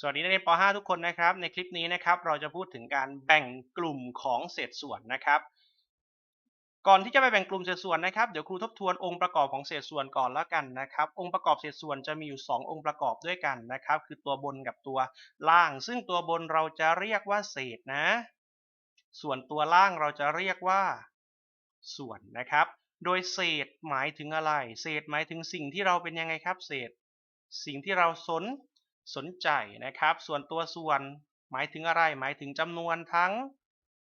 สวัสดีนักเรียนป .5 ทุกคนนะครับ ในคลิปนี้นะครับ เราจะพูดถึงการแบ่งกลุ่มของเศษส่วนนะครับ ก่อนที่จะไปแบ่งกลุ่มเศษส่วนนะครับ เดี๋ยวครูทบทวนองค์ประกอบของเศษส่วนก่อนแล้วกันนะครับ องค์ประกอบเศษส่วนจะมีอยู่ 2 องค์ประกอบด้วยกันนะครับ คือตัวบนกับตัวล่าง ซึ่งตัวบนเราจะเรียกว่าเศษนะ ส่วนตัวล่างเราจะเรียกว่า ส่วนนะครับ โดยเศษหมายถึงอะไร เศษหมายถึงสิ่งที่เราเป็นยังไงครับ เศษ สิ่งที่เราสน สนใจนะครับ ส่วนตัวส่วนหมายถึงอะไร หมายถึงจำนวนทั้ง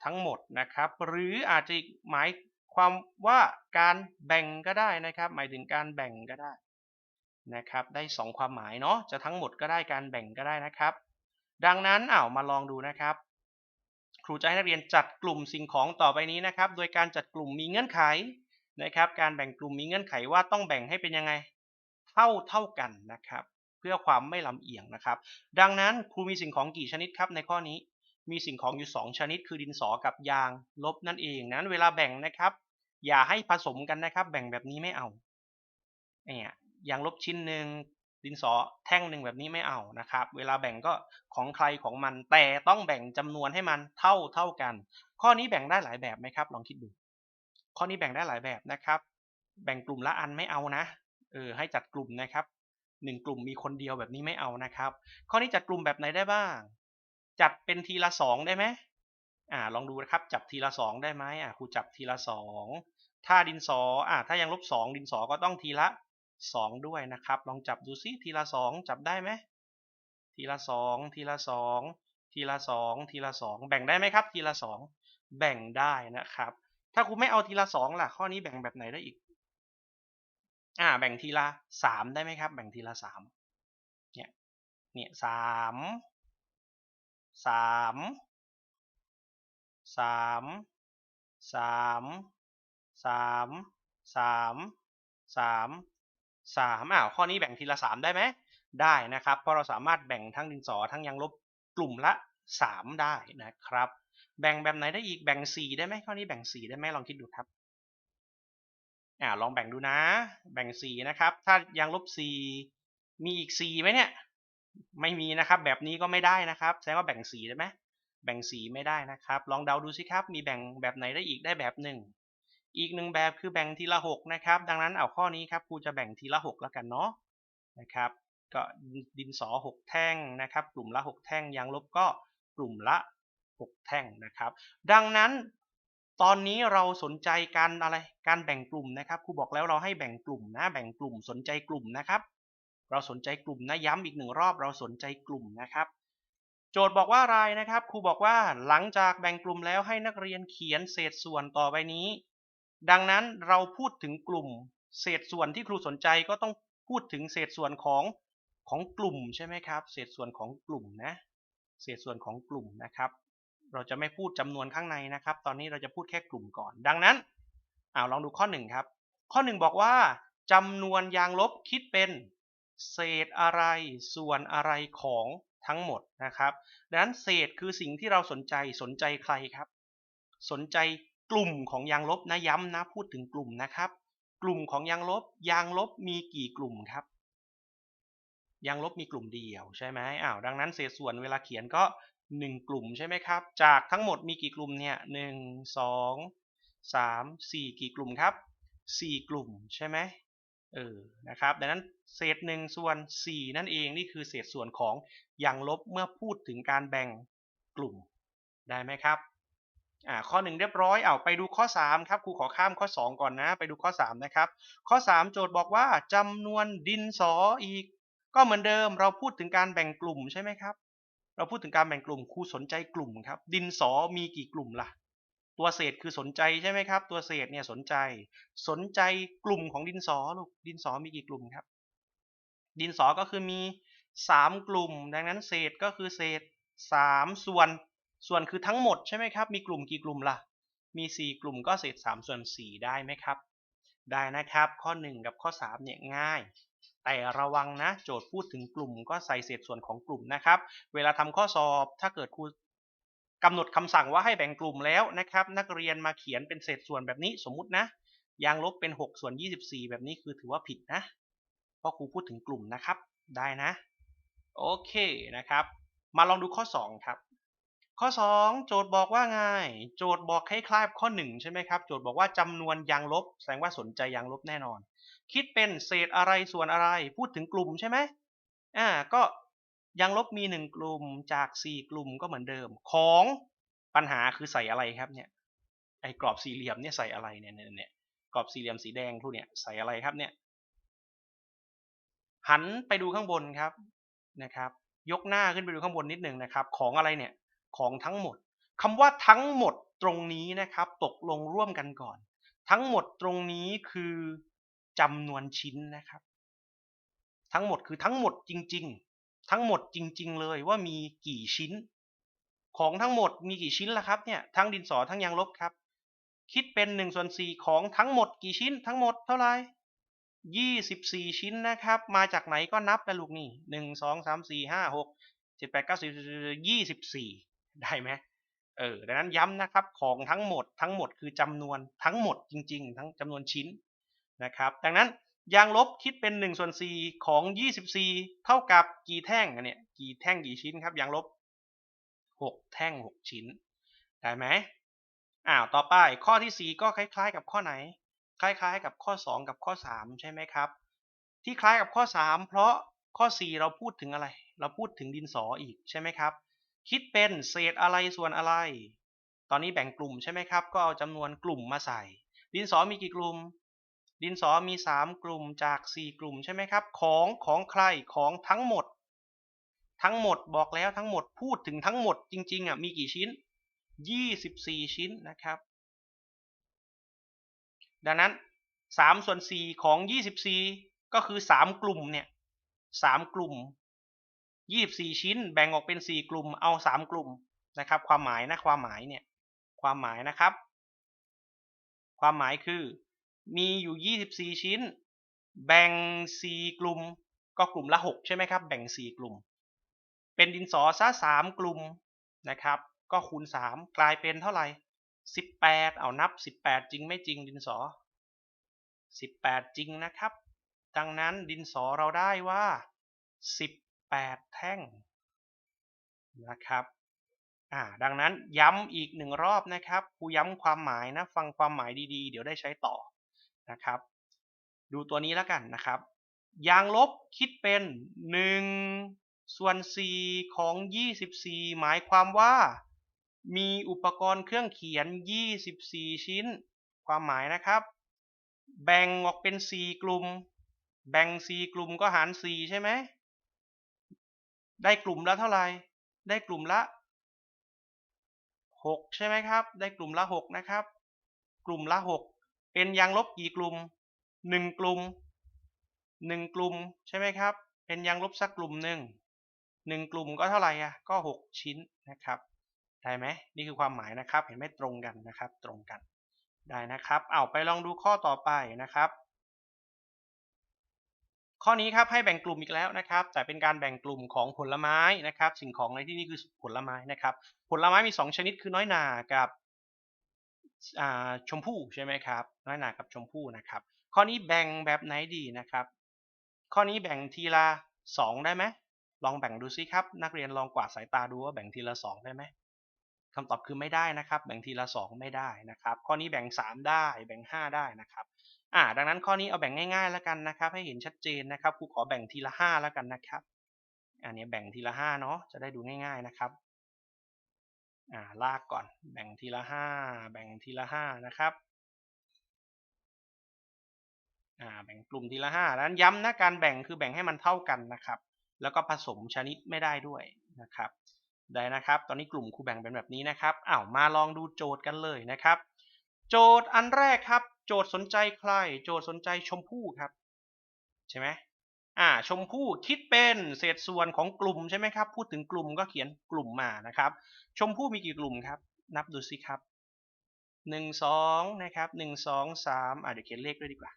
ทั้งหมดนะครับ หรืออาจจะหมายความว่าการแบ่งก็ได้นะครับ หมายถึงการแบ่งก็ได้นะครับ ได้ 2 ความหมายเนาะจะทั้งหมดก็ได้การแบ่งก็ได้นะครับ ดังนั้นอ้าวมาลองดูนะครับ ครูจะให้นักเรียนจัดกลุ่มสิ่งของต่อไปนี้นะครับ โดยการจัดกลุ่มมีเงื่อนไขนะครับ การแบ่งกลุ่มมีเงื่อนไขว่าต้องแบ่งให้เป็นยังไง เท่าเท่ากันนะครับ พื่อความไม่ลำเอียงนะครับ ดังนั้นครูมีสิ่งของกี่ชนิดครับในข้อนี้มีสิ่งของอยู่ 2 ชนิดคือดินสอกับยางลบนั่นเองนั้นเวลาแบ่งนะครับ อย่าให้ผสมกันนะครับ แบ่งแบบนี้ไม่เอาเนี่ยยางลบชิ้นหนึ่งดินสอแท่งหนึ่งแบบนี้ไม่เอานะครับ เวลาแบ่งก็ของใครของมัน แต่ต้องแบ่งจำนวนให้มันเท่าเท่ากัน ข้อนี้แบ่งได้หลายแบบไหมครับ ลองคิดดู ข้อนี้แบ่งได้หลายแบบนะครับ แบ่งกลุ่มละอันไม่เอานะเออให้จัดกลุ่มนะครับ หนึ่งกลุ่มมีคนเดียวแบบนี้ไม่เอานะครับ ข้อนี้จัดกลุ่มแบบไหนได้บ้าง จัดเป็นทีละสองได้ไหมอ่าลองดูนะครับจับทีละสองได้ไหมอ่าครูจับทีละสองถ้าดินสออ่าถ้ายังลบสองดินสอก็ต้องทีละสองด้วยนะครับ ลองจับดูซิทีละสองจับได้ไหมทีละสองทีละสองทีละสองทีละสองแบ่งได้ไหมครับ ทีละสองแบ่งได้นะครับ ถ้าครูไม่เอาทีละสองล่ะ ข้อนี้แบ่งแบบไหนได้อีก อ่าแบ่งทีละสามได้ไหมครับ แบ่งทีละสามเนี่ยเนี่ยสามสามสามสามสามสามสามสามอ้าวข้อนี้แบ่งทีละสามได้ไหมได้นะครับ เพราะเราสามารถแบ่งทั้งดินสอทั้งยางลบกลุ่มละสามได้นะครับ แบ่งแบบไหนได้อีกแบ่งสี่ได้ไหมข้อนี้แบ่งสี่ได้ไหมลองคิดดูครับ อ่าลองแบ่งดูนะ แบ่งสี่นะครับ ถ้ายางลบสี่มีอีกสี่ไหมเนี่ย ไม่มีนะครับ แบบนี้ก็ไม่ได้นะครับ แสดงว่าแบ่งสีได้ไหมแบ่งสีไม่ได้นะครับ ลองเดาดูสิครับ มีแบ่งแบบไหนได้อีกได้แบบหนึ่ง อีกหนึ่งแบบคือแบ่งทีละหกนะครับ ดังนั้นเอาข้อนี้ครับครูจะแบ่งทีละหกแล้วกันเนาะนะครับ ก็ดินสอหกแท่งนะครับ กลุ่มละหกแท่งยางลบก็กลุ่มละหกแท่งนะครับ ดังนั้น ตอนนี้เราสนใจการอะไร การแบ่งกลุ่มนะครับ ครูบอกแล้วเราให้แบ่งกลุ่มนะ แบ่งกลุ่มสนใจกลุ่มนะครับ เราสนใจกลุ่มนะ ย้ำอีกหนึ่งรอบ เราสนใจกลุ่มนะครับ โจทย์บอกว่าอะไรนะครับ ครูบอกว่าหลังจากแบ่งกลุ่มแล้วให้นักเรียนเขียนเศษส่วนต่อไปนี้ ดังนั้นเราพูดถึงกลุ่ม เศษส่วนที่ครูสนใจก็ต้องพูดถึงเศษส่วนของของกลุ่มใช่ไหมครับ เศษส่วนของกลุ่มนะ เศษส่วนของกลุ่มนะครับ เราจะไม่พูดจำนวนข้างในนะครับ ตอนนี้เราจะพูดแค่กลุ่มก่อน ดังนั้นเอาลองดูข้อ1ครับ ข้อ 1 บอกว่าจำนวนยางลบคิดเป็นเศษอะไรส่วนอะไรของทั้งหมดนะครับ ดังนั้นเศษคือสิ่งที่เราสนใจสนใจใครครับ สนใจกลุ่มของยางลบนะย้ำนะพูดถึงกลุ่มนะครับ กลุ่มของยางลบยางลบมีกี่กลุ่มครับยางลบมีกลุ่มเดียวใช่ไหมอ้าวดังนั้นเศษส่วนเวลาเขียนก็ 1 กลุ่มใช่ไหมครับ จากทั้งหมดมีกี่กลุ่มเนี่ยหนึ่งสองสามสี่กี่กลุ่มครับสี่กลุ่มใช่ไหมเออนะครับดังนั้นเศษหนึ่งส่วน 4 นั่นเองนี่คือเศษส่วนของอย่างลบเมื่อพูดถึงการแบ่งกลุ่มได้ไหมครับอ่าข้อ 1 เรียบร้อยเอาไปดูข้อ 3 ครับครูขอข้ามข้อ 2 ก่อนนะไปดูข้อ 3 นะครับ ข้อ 3 โจทย์บอกว่าจำนวนดินสออีก ก็เหมือนเดิมเราพูดถึงการแบ่งกลุ่มใช่ไหมครับ เราพูดถึงการแบ่งกลุ่มครูสนใจกลุ่มครับ ดินสอมีกี่กลุ่มล่ะ ตัวเศษคือสนใจใช่ไหมครับ ตัวเศษเนี่ยสนใจ สนใจกลุ่มของดินสอลูก ดินสอมีกี่กลุ่มครับ ดินสอก็คือมี 3 กลุ่ม ดังนั้นเศษก็คือเศษ 3 ส่วน ส่วนคือทั้งหมดใช่ไหมครับ มีกลุ่มกี่กลุ่มล่ะ มี 4 กลุ่มก็เศษ 3 ส่วน 4 ได้ไหมครับ ได้นะครับ ข้อ 1 กับข้อ 3 เนี่ยง่าย แต่ระวังนะโจทย์พูดถึงกลุ่มก็ใส่เศษส่วนของกลุ่มนะครับ เวลาทำข้อสอบถ้าเกิดครูกำหนดคำสั่งว่าให้แบ่งกลุ่มแล้วนะครับ นักเรียนมาเขียนเป็นเศษส่วนแบบนี้สมมุตินะยางลบเป็น 6 ส่วน 24 แบบนี้คือถือว่าผิดนะ เพราะครูพูดถึงกลุ่มนะครับ ได้นะ โอเคนะครับ มาลองดูข้อ 2 ครับ ข้อ 2 โจทย์บอกว่าไง โจทย์บอกคล้ายๆกับข้อ 1 ใช่ไหมครับ โจทย์บอกว่าจำนวนยางลบ แสดงว่าสนใจยางลบแน่นอน คิดเป็นเศษอะไรส่วนอะไร พูดถึงกลุ่มใช่ไหมอ่า ก็ยางลบมี 1 กลุ่มจาก 4 กลุ่มก็เหมือนเดิม ของปัญหาคือใส่อะไรครับเนี่ย ไอ้กรอบสี่เหลี่ยมเนี่ยใส่อะไรเนี่ยเนี่ยเนี่ยกรอบสี่เหลี่ยมสีแดงพวกเนี่ยใส่อะไรครับเนี่ย หันไปดูข้างบนครับนะครับ ยกหน้าขึ้นไปดูข้างบนนิดหนึ่งนะครับ ของอะไรเนี่ย ของทั้งหมดคำว่าทั้งหมดตรงนี้นะครับ ตกลงร่วมกันก่อน ทั้งหมดตรงนี้คือจำนวนชิ้นนะครับ ทั้งหมดคือทั้งหมดจริง ๆ ทั้งหมดจริง ๆ เลยว่ามีกี่ชิ้น ของทั้งหมดมีกี่ชิ้นล่ะครับเนี่ยทั้งดินสอทั้งยางลบครับ คิดเป็น1ส่วน4ของทั้งหมดกี่ชิ้น ทั้งหมดเท่าไหร่24 ชิ้นนะครับ มาจากไหนก็นับนะลูกนี่1 2 3 4 5 6 7 8 9 10 24 ได้ไหมเออดังนั้นย้ำนะครับของทั้งหมดทั้งหมดคือจำนวนทั้งหมดจริง ๆ ทั้งจำนวนชิ้นนะครับ ดังนั้นยางลบคิดเป็น1ส่วน4ของ 24 เท่ากับกี่แท่งเนี่ยกี่แท่งกี่ชิ้นครับยางลบ 6 แท่ง 6 ชิ้น ได้ไหมอ้าวต่อไปข้อที่ 4 ก็คล้าย ๆ กับข้อไหน คล้าย ๆ กับข้อ 2 กับข้อ 3 ใช่ไหมครับ ที่คล้ายกับข้อ 3 เพราะข้อ 4 เราพูดถึงอะไร เราพูดถึงดินสออีกใช่ไหมครับ คิดเป็นเศษอะไรส่วนอะไร ตอนนี้แบ่งกลุ่มใช่ไหมครับ ก็เอาจำนวนกลุ่มมาใส่ ดินสอมีกี่กลุ่ม ดินสอมี 3 กลุ่มจาก 4 กลุ่มใช่ไหมครับ ของของใครของทั้งหมด ทั้งหมดบอกแล้วทั้งหมดพูดถึงทั้งหมดจริงๆอะมีกี่ชิ้น 24 ชิ้นนะครับ ดังนั้น3ส่วน4ของ 24 ก็คือ 3 กลุ่มเนี่ย3กลุ่ม 24 ชิ้น แบ่งออกเป็น 4 กลุ่มเอา 3 กลุ่มนะครับ ความหมายนะความหมายเนี่ยความหมายนะครับ ความหมายคือ มีอยู่ 24 ชิ้น แบ่ง 4 กลุ่ม ก็กลุ่มละ 6 ใช่ไหมครับ แบ่ง 4 กลุ่ม เป็นดินสอซะ3กลุ่มนะครับ ก็คูณ 3 กลายเป็นเท่าไหร่ 18 เอานับ 18 จริงไม่จริงดินสอ 18 จริงนะครับ ดังนั้นดินสอเราได้ว่า 8 แท่งนะครับอ่าดังนั้นย้ำอีกหนึ่งรอบนะครับครูย้ำความหมายนะฟังความหมายดีๆ เดี๋ยวได้ใช้ต่อนะครับ ดูตัวนี้แล้วกันนะครับ ยางลบคิดเป็น 1 ส่วน 4 ของ 24 หมายความว่ามีอุปกรณ์เครื่องเขียน 24 ชิ้น ความหมายนะครับ แบ่งออกเป็น 4 กลุ่ม แบ่ง 4 กลุ่มก็หาร 4 ใช่ไหม ได้กลุ่มละเท่าไหร่ ได้กลุ่มละ 6 ใช่ไหมครับ ได้กลุ่มละ 6 นะครับ กลุ่มละ 6 เป็นยางลบกี่กลุ่ม 1 กลุ่ม 1 กลุ่มใช่ไหมครับ เป็นยางลบสักกลุ่มหนึ่ง1กลุ่มก็เท่าไหร่อะ ก็ 6 ชิ้นนะครับ ได้ไหมนี่คือความหมายนะครับ เห็นไหมตรงกันนะครับ ตรงกัน ได้นะครับ เอาไปลองดูข้อต่อไปนะครับ ข้อนี้ครับให้แบ่งกลุ่มอีกแล้วนะครับ แต่เป็นการแบ่งกลุ่มของผลไม้นะครับ สิ่งของในที่นี้คือผลไม้นะครับ ผลไม้มี 2 ชนิดคือน้อยหนากับชมพู่ใช่ไหมครับ น้อยหนากับชมพู่นะครับ ข้อนี้แบ่งแบบไหนดีนะครับ ข้อนี้แบ่งทีละ 2 ได้ไหมลองแบ่งดูซิครับ นักเรียนลองกวาดสายตาดูว่าแบ่งทีละ 2 ได้ไหมคำตอบคือไม่ได้นะครับ แบ่งทีละ 2 ไม่ได้นะครับ ข้อนี้แบ่ง 3 ได้ แบ่ง 5 ได้นะครับ อ่าดังนั้นข้อนี้เอาแบ่งง่ายๆแล้วกันนะครับ ให้เห็นชัดเจนนะครับครูขอแบ่งทีละ5แล้วกันนะครับอันนี้แบ่งทีละ5เนาะจะได้ดูง่าย ๆนะครับอ่าลากก่อนแบ่งทีละ5แบ่งทีละ5นะครับอ่าแบ่งกลุ่มทีละ5ดังนั้นย้ำนะการแบ่งคือแบ่งให้มันเท่ากันนะครับ แล้วก็ผสมชนิดไม่ได้ด้วยนะครับได้นะครับ ตอนนี้กลุ่มครูแบ่งเป็นแบบนี้นะครับอ้าวมาลองดูโจทย์กันเลยนะครับ โจทย์อันแรกครับ โจทย์สนใจใคร โจทย์สนใจชมพู่ครับ ใช่ไหมอ่าชมพู่คิดเป็นเศษส่วนของกลุ่มใช่ไหมครับ พูดถึงกลุ่มก็เขียนกลุ่มมานะครับ ชมพู่มีกี่กลุ่มครับ นับดูสิครับหนึ่งสองนะครับหนึ่งสองสามอ่าเดี๋ยวเขียนเลขด้วยดีกว่า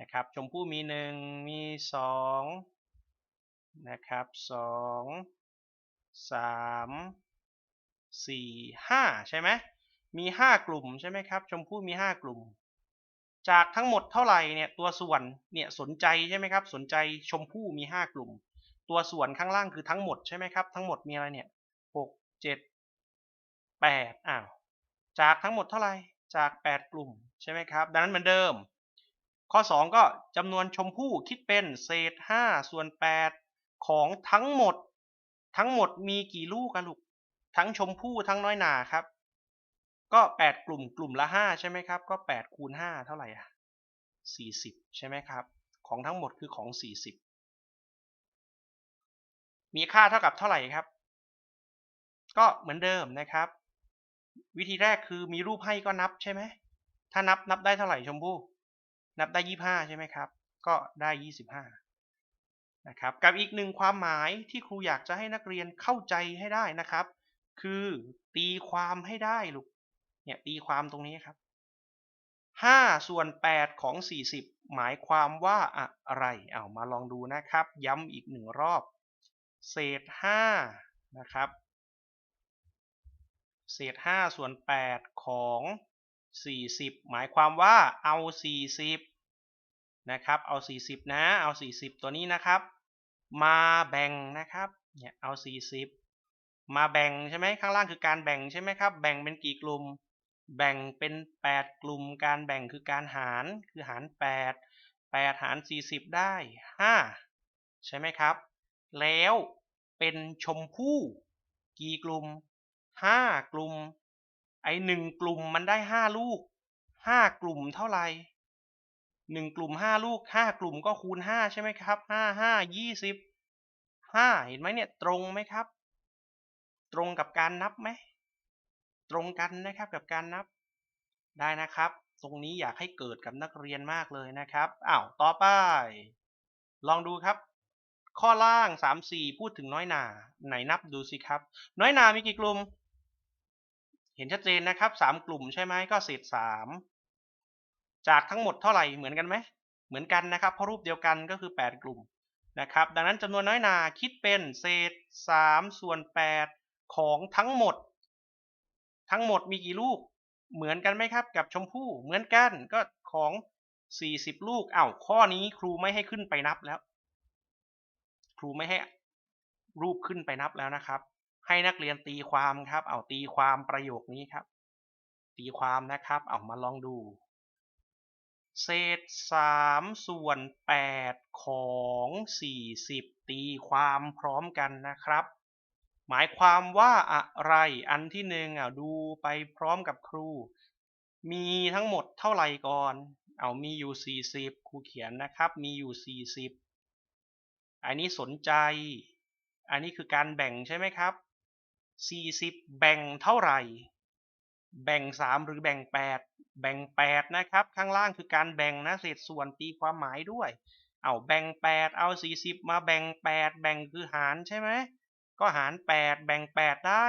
นะครับชมพู่มีหนึ่งมีสองนะครับสองสามสี่ห้าใช่ไหม มีห้ากลุ่มใช่ไหมครับ ชมพู่มีห้ากลุ่ม จากทั้งหมดเท่าไหร่เนี่ยตัวส่วนเนี่ยสนใจใช่ไหมครับ สนใจชมพู่มีห้ากลุ่ม ตัวส่วนข้างล่างคือทั้งหมดใช่ไหมครับ ทั้งหมดมีอะไรเนี่ยหกเจ็ดแปดอ้าวจากทั้งหมดเท่าไหร่จากแปดกลุ่มใช่ไหมครับ ดังนั้นเหมือนเดิม ข้อ 2 ก็จำนวนชมพู่คิดเป็นเศษ 5 ส่วน 8 ของทั้งหมด ทั้งหมดมีกี่ลูกกันลูก ทั้งชมพู่ทั้งน้อยหนาครับ ก็ 8 กลุ่มกลุ่มละ 5 ใช่ไหมครับ ก็ 8 คูณ 5 เท่าไหร่อะ40 ใช่ไหมครับ ของทั้งหมดคือของ 40 มีค่าเท่ากับเท่าไหร่ครับ ก็เหมือนเดิมนะครับ วิธีแรกคือมีรูปให้ก็นับใช่ไหม ถ้านับนับได้เท่าไหร่ชมพู่ นับได้ 25 ใช่ไหมครับ ก็ได้ 25 นะครับ กับอีกหนึ่งความหมายที่ครูอยากจะให้นักเรียนเข้าใจให้ได้นะครับ คือตีความให้ได้ลูก เนี่ยตีความตรงนี้ครับ5ส่วน8ของ 40 หมายความว่าอะไร เอามาลองดูนะครับ ย้ำอีกหนึ่งรอบ เศษ5นะครับ เศษ5ส่วน 8 ของ 40 หมายความว่าเอา 40 นะครับ เอา 40 นะ เอา 40 ตัวนี้นะครับ มาแบ่งนะครับ เนี่ย เอา 40 มาแบ่งใช่ไหมข้างล่างคือการแบ่งใช่ไหมครับ แบ่งเป็นกี่กลุ่ม แบ่งเป็น 8 กลุ่มการแบ่งคือการหารคือหาร 8 8 หาร 40 ได้ 5 ใช่ไหมครับ แล้วเป็นชมพู่ กี่กลุ่ม 5 กลุ่ม ไอหนึ่งกลุ่มมันได้ 5 ลูก 5 กลุ่มเท่าไหร่หนึ่งกลุ่ม 5 ลูก 5 กลุ่มก็คูณ 5 ใช่ไหมครับ 5 5 20 5 เห็นไหมเนี่ยตรงไหมครับ ตรงกับการนับไหม ตรงกันนะครับกับการนับได้นะครับ ตรงนี้อยากให้เกิดกับนักเรียนมากเลยนะครับอ้าวต่อไป ลองดูครับ ข้อล่าง 3 4 พูดถึงน้อยหนาไหนนับดูสิครับ น้อยหนามีกี่กลุ่ม เห็นชัดเจนนะครับ 3 กลุ่มใช่ไหมก็เศษ3จากทั้งหมดเท่าไหร่เหมือนกันไหมเหมือนกันนะครับเพราะรูปเดียวกันก็คือ 8 กลุ่มนะครับ ดังนั้นจำนวนน้อยนาคิดเป็นเศษ 3 ส่วน 8 ของทั้งหมด ทั้งหมดมีกี่ลูก เหมือนกันไหมครับ กับชมพู่เหมือนกันก็ของ 40 ลูกอ้าวข้อนี้ครูไม่ให้ขึ้นไปนับแล้ว ครูไม่ให้รูปขึ้นไปนับแล้วนะครับ ให้นักเรียนตีความครับเอาตีความประโยคนี้ครับ ตีความนะครับเอามาลองดู เศษ3ส่วน8ของ 40 ตีความพร้อมกันนะครับ หมายความว่าอะไรอันที่หนึ่งอะดูไปพร้อมกับครู มีทั้งหมดเท่าไหร่ก่อน เอามีอยู่ 40 ครูเขียนนะครับ มีอยู่ 40 อันนี้สนใจ อันนี้คือการแบ่งใช่ไหมครับ 40 แบ่งเท่าไหร่ แบ่ง 3 หรือแบ่ง 8 แบ่ง 8 นะครับ ข้างล่างคือการแบ่งนะเศษส่วนตีความหมายด้วย เอาแบ่ง 8 เอา 40 มาแบ่ง 8 แบ่งคือหารใช่ไหม ก็หาร 8 แบ่ง 8 ได้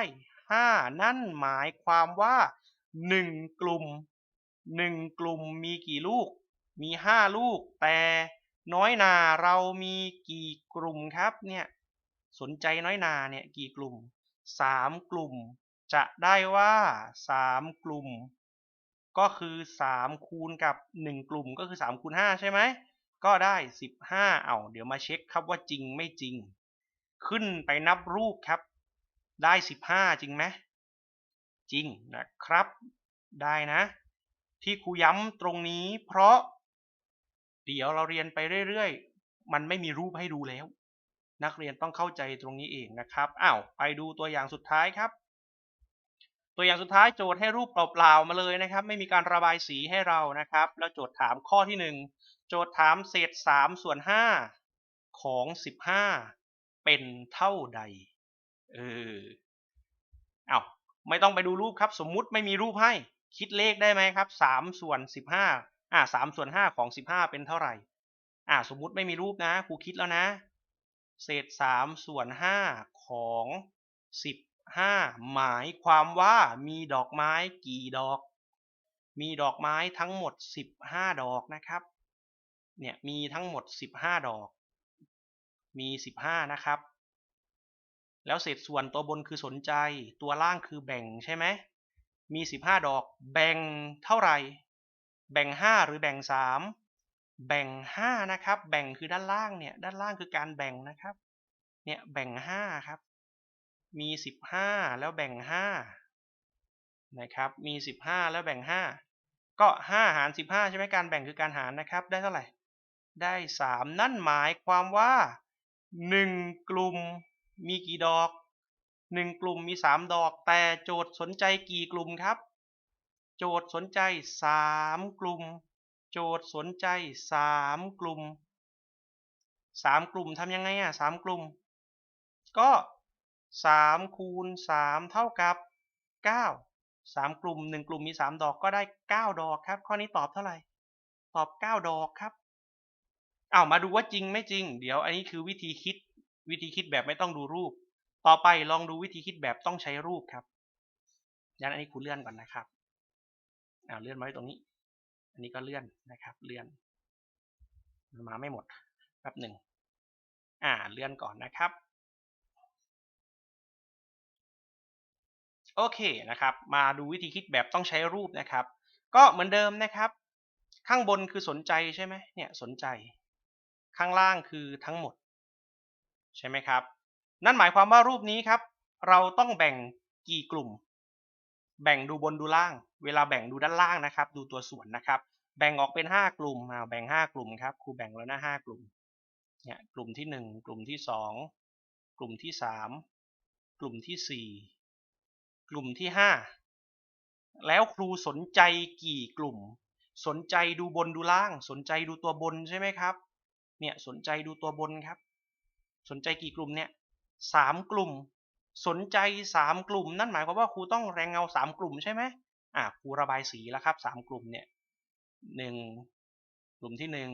5 นั่นหมายความว่า 1 กลุ่ม 1 กลุ่มมีกี่ลูก มี 5 ลูก แต่น้อยนาเรามีกี่กลุ่มครับเนี่ยสนใจน้อยนาเนี่ยกี่กลุ่ม 3 กลุ่ม จะได้ว่า 3 กลุ่ม ก็คือ 3 คูณกับ 1 กลุ่มก็คือ 3 คูณ 5 ใช่ไหมก็ได้ 15 เอาเดี๋ยวมาเช็คครับว่าจริงไม่จริง ขึ้นไปนับรูปครับ ได้ 15 จริงไหมจริงนะครับ ได้นะ ที่ครูย้ำตรงนี้เพราะ เดี๋ยวเราเรียนไปเรื่อยๆ มันไม่มีรูปให้ดูแล้ว นักเรียนต้องเข้าใจตรงนี้เองนะครับอ้าวไปดูตัวอย่างสุดท้ายครับ ตัวอย่างสุดท้ายโจทย์ให้รูปเปล่าๆมาเลยนะครับ ไม่มีการระบายสีให้เรานะครับ แล้วโจทย์ถามข้อที่ 1 โจทย์ถามเศษ3ส่วน5ของ 15 เป็นเท่าใด เออ เอาไม่ต้องไปดูรูปครับ สมมุติไม่มีรูปให้ คิดเลขได้ไหมครับ3ส่วน15อ่า3ส่วน5ของ15เป็นเท่าไหร่ อ่า สมมุติไม่มีรูปนะ ครูคิดแล้วนะ เศษ3ส่วน5ของ15หมายความว่ามีดอกไม้กี่ดอก มีดอกไม้ทั้งหมด15ดอกนะครับ เนี่ยมีทั้งหมด15ดอก มี 15 นะครับ แล้วเศษส่วนตัวบนคือสนใจ ตัวล่างคือแบ่งใช่ไหม มี 15 ดอก แบ่งเท่าไหร่ แบ่ง 5 หรือแบ่ง 3 แบ่ง 5 นะครับ แบ่งคือด้านล่างเนี่ย ด้านล่างคือการแบ่งนะครับ เนี่ย แบ่งห้าครับ มีสิบห้าแล้วแบ่งห้านะครับ มีสิบห้าแล้วแบ่งห้าก็ห้าหารสิบห้าใช่ไหมการแบ่งคือการหารนะครับ ได้เท่าไหร่ได้สามนั่นหมายความว่า หนึ่งกลุ่มมีกี่ดอกหนึ่งกลุ่มมีสามดอก แต่โจทย์สนใจกี่กลุ่มครับ โจทย์สนใจสามกลุ่ม โจทย์สนใจสามกลุ่มสามกลุ่มทำยังไงอะสามกลุ่ม ก็สามคูณสามเท่ากับเก้าสามกลุ่มหนึ่งกลุ่มมีสามดอกก็ได้เก้าดอกครับ ข้อนี้ตอบเท่าไหร่ ตอบเก้าดอกครับ อามาดูว่าจริงไม่จริง เดี๋ยวอันนี้คือวิธีคิดวิธีคิดแบบไม่ต้องดูรูป ต่อไปลองดูวิธีคิดแบบต้องใช้รูปครับยันอันนี้ครูเลื่อนก่อนนะครับเอาเลื่อนมาไว้ตรงนี้ อันนี้ก็เลื่อนนะครับ เลื่อน มาไม่หมดแป๊บหนึ่งอ่าเลื่อนก่อนนะครับโอเคนะครับ มาดูวิธีคิดแบบต้องใช้รูปนะครับ ก็เหมือนเดิมนะครับ ข้างบนคือสนใจใช่ไหมเนี่ยสนใจ ข้างล่างคือทั้งหมด ใช่ไหมครับ นั่นหมายความว่ารูปนี้ครับ เราต้องแบ่งกี่กลุ่ม แบ่งดูบนดูล่าง เวลาแบ่งดูด้านล่างนะครับ ดูตัวส่วนนะครับ แบ่งออกเป็น 5 กลุ่มมาแบ่ง 5 กลุ่มครับครูแบ่งแล้วนะ5กลุ่มเนี่ยกลุ่มที่ 1 กลุ่มที่ 2 กลุ่มที่ 3 กลุ่มที่ 4 กลุ่มที่ 5 แล้วครูสนใจกี่กลุ่ม สนใจดูบนดูล่าง สนใจดูตัวบนใช่ไหมครับ เนี่ยสนใจดูตัวบนครับ สนใจกี่กลุ่มเนี่ยสามกลุ่ม สนใจสามกลุ่ม นั่นหมายความว่าครูต้องแรงเงาสามกลุ่มใช่ไหมอ่าครูระบายสีแล้วครับสามกลุ่มเนี่ยหนึ่งกลุ่มที่หนึ่ง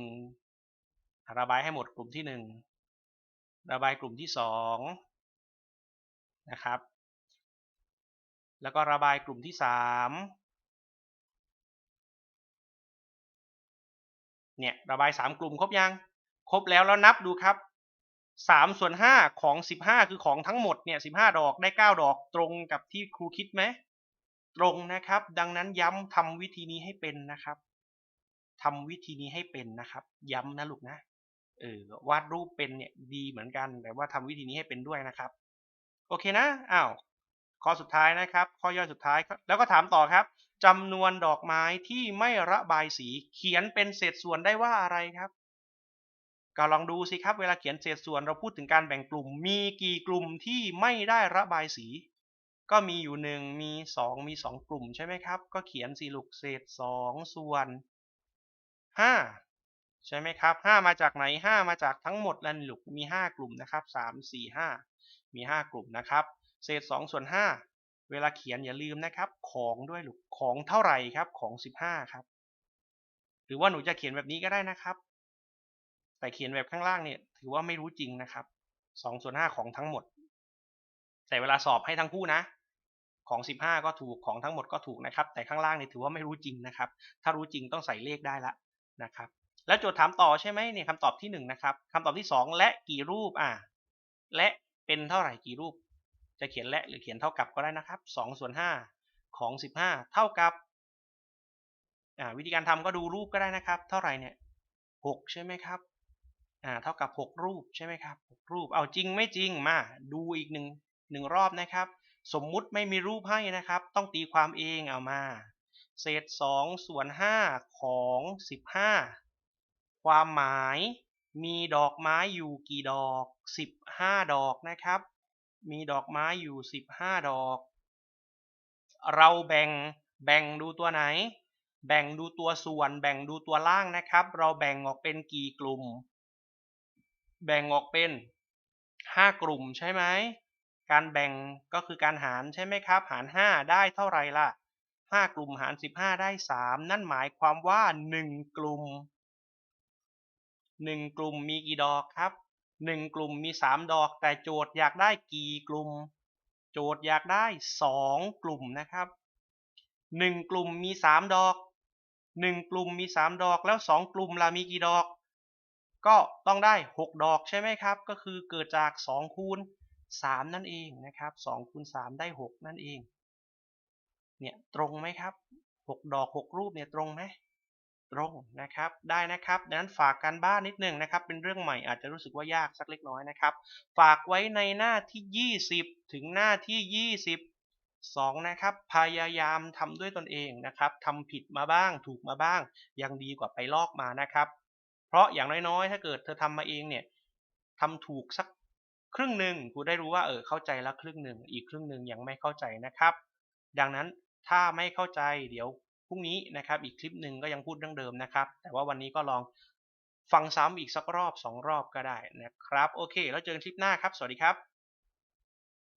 ระบายให้หมดกลุ่มที่หนึ่งระบายกลุ่มที่สองนะครับ แล้วก็ระบายกลุ่มที่สามเนี่ยระบายสามกลุ่มครบยัง ครบแล้วแล้วนับดูครับสามส่วนห้าของสิบห้าคือของทั้งหมดเนี่ยสิบห้าดอกได้เก้าดอกตรงกับที่ครูคิดไหมตรงนะครับ ดังนั้นย้ำทำวิธีนี้ให้เป็นนะครับทำวิธีนี้ให้เป็นนะครับ ย้ำนะลูกนะเออวาดรูปเป็นเนี่ยดีเหมือนกัน แต่ว่าทำวิธีนี้ให้เป็นด้วยนะครับ โอเคนะอ้าวข้อสุดท้ายนะครับ ข้อย่อยสุดท้ายแล้วก็ถามต่อครับจำนวนดอกไม้ที่ไม่ระบายสีเขียนเป็นเศษส่วนได้ว่าอะไรครับ ก็ลองดูสิครับ เวลาเขียนเศษส่วนเราพูดถึงการแบ่งกลุ่ม มีกี่กลุ่มที่ไม่ได้ระบายสี ก็มีอยู่หนึ่งมีสองมีสองกลุ่มใช่ไหมครับ ก็เขียนสีลูกเศษสองส่วนห้าใช่ไหมครับห้ามาจากไหนห้ามาจากทั้งหมดแล้วลูกมีห้ากลุ่มนะครับสามสี่ห้ามีห้ากลุ่มนะครับ เศษสองส่วนห้าเวลาเขียนอย่าลืมนะครับ ของด้วยลูกของเท่าไหร่ครับของสิบห้าครับ หรือว่าหนูจะเขียนแบบนี้ก็ได้นะครับ แต่เขียนแบบข้างล่างเนี่ยถือว่าไม่รู้จริงนะครับสองส่วนห้าของทั้งหมด แต่เวลาสอบให้ทั้งคู่นะ ของสิบห้าก็ถูกของทั้งหมดก็ถูกนะครับ แต่ข้างล่างเนี่ยถือว่าไม่รู้จริงนะครับ ถ้ารู้จริงต้องใส่เลขได้ละนะครับ แล้วโจทย์ถามต่อใช่ไหมเนี่ยคำตอบที่หนึ่งนะครับคำตอบที่สองและกี่รูปอะและเป็นเท่าไหร่กี่รูป จะเขียนและหรือเขียนเท่ากับก็ได้นะครับสองส่วนห้าของสิบห้าเท่ากับวิธีการทำก็ดูรูปก็ได้นะครับ เท่าไหร่เนี่ยหกใช่ไหมครับ อ่าเท่ากับ 6 รูปใช่ไหมครับ6รูปเอาจริงไม่จริงมาดูอีกหนึ่งหนึ่งรอบนะครับ สมมุติไม่มีรูปให้นะครับ ต้องตีความเองเอามา เศษ 2 ส่วน 5 ของ 15 ความหมายมีดอกไม้อยู่กี่ดอก 15 ดอกนะครับ มีดอกไม้อยู่ 15 ดอก เราแบ่งแบ่งดูตัวไหน แบ่งดูตัวส่วน แบ่งดูตัวล่างนะครับ เราแบ่งออกเป็นกี่กลุ่ม แบ่งออกเป็น 5 กลุ่มใช่ไหม การแบ่งก็คือการหารใช่ไหมครับ หาร 5 ได้เท่าไหร่ล่ะ 5 กลุ่มหาร 15 ได้ 3 นั่นหมายความว่า 1 กลุ่ม 1 กลุ่มมีกี่ดอกครับ 1 กลุ่มมี 3 ดอก แต่โจทย์อยากได้กี่กลุ่ม โจทย์อยากได้ 2 กลุ่มนะครับ 1 กลุ่มมี 3 ดอก 1 กลุ่มมี 3 ดอกแล้ว 2 กลุ่มล่ะมีกี่ดอก ก็ต้องได้ 6 ดอกใช่ไหมครับ ก็คือเกิดจาก 2 คูณ 3 นั่นเองนะครับ2คูณ3ได้ 6 นั่นเอง เนี่ยตรงไหมครับ 6 ดอก 6 รูปเนี่ยตรงไหมตรงนะครับได้นะครับดังนั้นฝากการบ้านนิดหนึ่งนะครับ เป็นเรื่องใหม่อาจจะรู้สึกว่ายากสักเล็กน้อยนะครับ ฝากไว้ในหน้าที่ 20 ถึงหน้าที่ 22 นะครับ พยายามทำด้วยตนเองนะครับทำผิดมาบ้างถูกมาบ้าง ยังดีกว่าไปลอกมานะครับ เพราะอย่างน้อยๆ ถ้าเกิดเธอทำมาเองเนี่ยทำถูกสักครึ่งหนึ่งครูได้รู้ว่าเออเข้าใจแล้วครึ่งหนึ่ง อีกครึ่งหนึ่งยังไม่เข้าใจนะครับ ดังนั้นถ้าไม่เข้าใจเดี๋ยวพรุ่งนี้นะครับอีกคลิปหนึ่งก็ยังพูดเรื่องเดิมนะครับ แต่ว่าวันนี้ก็ลองฟังซ้ำอีกสักรอบสองรอบก็ได้นะครับ โอเค แล้วเจอกันคลิปหน้าครับ สวัสดีครับ